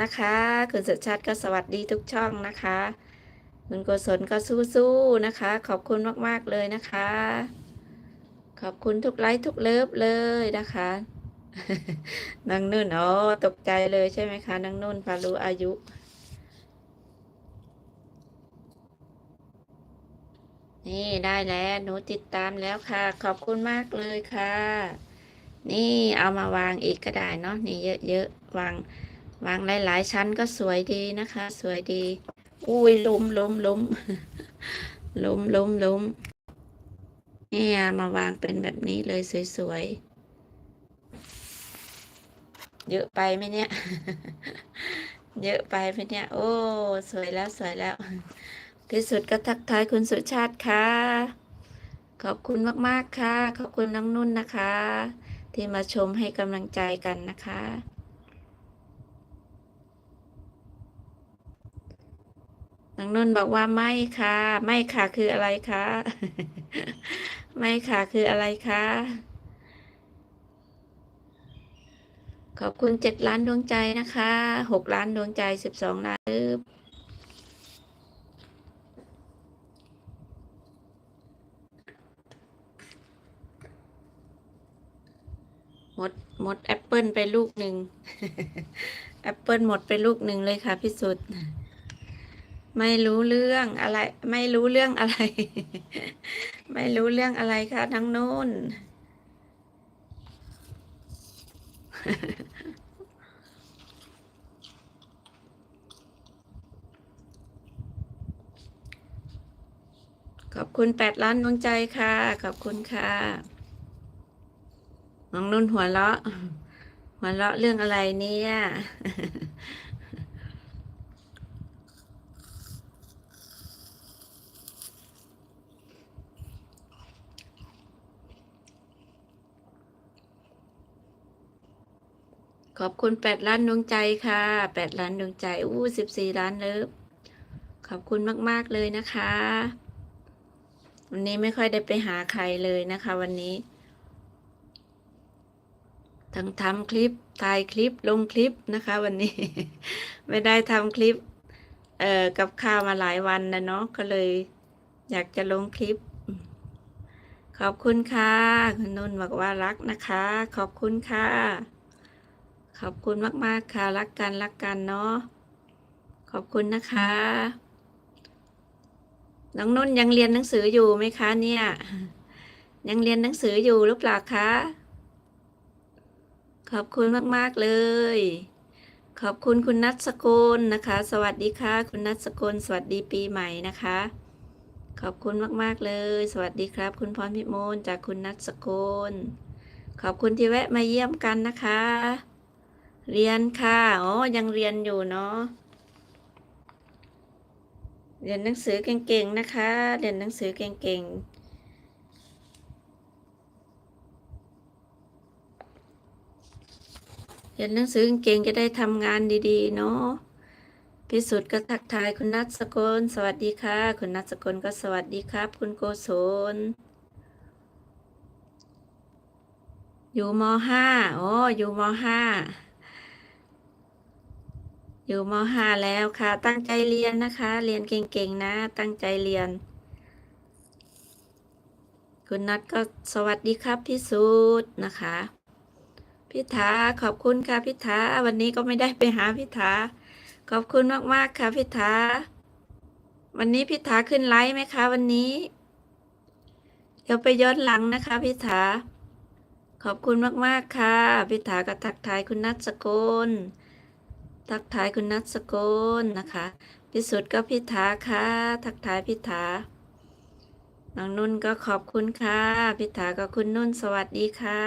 นะคะคุณสุชาติก็สวัสดีทุกช่องนะคะ คุณกุศลก็สู้ๆนะคะ ขอบคุณมากๆเลยนะคะ ขอบคุณทุกไลค์ทุกเลิฟเลยนะคะนางนุ่นอ๋อตกใจเลยใช่ไหมคะนางนุ่นพารู้อายุนี่ได้แล้วหนูติดตามแล้วค่ะ ขอบคุณมากเลยค่ะ นี่เอามาวางอีกก็ได้เนาะนี่เยอะๆวาง วางหลาย ๆ ชั้นก็สวยดีนะคะ สวยดี อุ้ยล้มล้มล้มล้มล้มล้มนี่เอามาวางเป็นแบบนี้เลยสวยๆ เยอะไปไหมเนี่ย เยอะไปไหมเนี่ย โอ้ สวยแล้วสวยแล้ว ที่สุดก็ทักทายคุณสุชาติค่ะ ขอบคุณมากๆค่ะ ขอบคุณน้องนุ่นนะคะ ที่มาชมให้กำลังใจกันนะคะ น้องนุ่นบอกว่าไม่ค่ะ ไม่ค่ะคืออะไรคะไม่ค่ะคืออะไรคะขอบคุณเจ็ดล้านดวงใจนะคะหกล้านดวงใจสิบสองล้านลืบหมดหมดแอปเปิลไปลูกหนึ่งแอปเปิลหมดไปลูกหนึ่งเลยค่ะพี่สุด ไม่รู้เรื่องอะไร ไม่รู้เรื่องอะไร ไม่รู้เรื่องอะไรคะทั้งนู้นขอบคุณแปดล้านดวงใจค่ะ ขอบคุณค่ะน้องนุ่นหัวเราะ หัวเราะเรื่องอะไรเนี่ย ขอบคุณแปดล้านดวงใจค่ะแปดล้านดวงใจอู้สิบสี่ล้านเลิฟขอบคุณมากๆเลยนะคะ วันนี้ไม่ค่อยได้ไปหาใครเลยนะคะ วันนี้ ทั้งทำคลิปถ่ายคลิปลงคลิปนะคะ วันนี้ ไม่ได้ทำคลิป เอ่อกับข้าวมาหลายวันนะเนาะก็เลย อยากจะลงคลิป ขอบคุณค่ะ คุณนุ่นบอกว่ารักนะคะ ขอบคุณค่ะ ขอบคุณมาก ๆ ค่ะ รักกันรักกันเนาะ ขอบคุณนะคะ น้องนุ่นยังเรียนหนังสืออยู่ไหมคะเนี่ย ยังเรียนหนังสืออยู่หรือเปล่าคะ ขอบคุณมาก ๆ เลย ขอบคุณคุณนัทสกุลนะคะ สวัสดีค่ะ คุณนัทสกุลสวัสดีปีใหม่นะคะ ขอบคุณมาก ๆ เลย สวัสดีครับ คุณพรพิมลจากคุณนัทสกุลขอบคุณที่แวะมาเยี่ยมกันนะคะ เรียนค่ะ อ๋อ ยังเรียนอยู่เนาะ เรียนหนังสือเก่งๆ นะคะ เรียนหนังสือเก่งๆเรียนหนังสือเก่งจะได้ทำงานดีๆ เนาะพิสุทธิ์ก็ทักทายคุณนัทสกล สวัสดีค่ะ คุณนัทสกลก็สวัสดีครับ คุณโกศล อยู่มห้าอ๋ออยู่มห้า อยู่มห้าแล้วค่ะ ตั้งใจเรียนนะคะ เรียนเก่งๆนะ ตั้งใจเรียน คุณนัทก็สวัสดีครับพี่สุดนะคะพิธาขอบคุณค่ะพิธาวันนี้ก็ไม่ได้ไปหาพิธาขอบคุณมากๆค่ะพิธาวันนี้พิธาขึ้นไลฟ์ไหมคะ วันนี้ เดี๋ยวไปย้อนหลังนะคะพิธาขอบคุณมากๆค่ะพิธาก็ทักทายคุณนัทสกุล ทักทายคุณนัทสกุลนะคะพิสุทธิ์ก็พิธาค่ะ ทักทายพิธาน้องนุ่นก็ขอบคุณค่ะพิธาก็คุณนุ่นสวัสดีค่ะ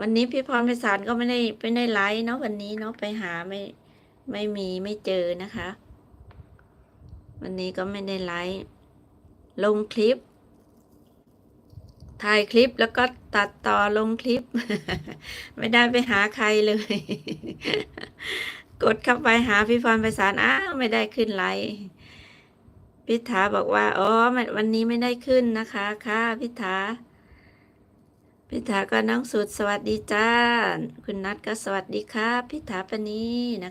วันนี้พี่พรไพศาลก็ไม่ได้ไม่ได้ไลฟ์เนาะวันนี้เนาะไปหาไม่ไม่มีไม่เจอนะคะ วันนี้ก็ไม่ได้ไลฟ์ลงคลิป ถ่ายคลิปแล้วก็ตัดต่อลงคลิป ไม่ได้ไปหาใครเลย กดเข้าไปหาพี่พรไพศาลอ้าวไม่ได้ขึ้นไลฟ์พิธาบอกว่าอ๋อวันนี้ไม่ได้ขึ้นนะคะ ค่ะพิธาพิธาก็น้องสุดสวัสดีจ้า คุณนัทก็สวัสดีครับพิธาปณีนะคะ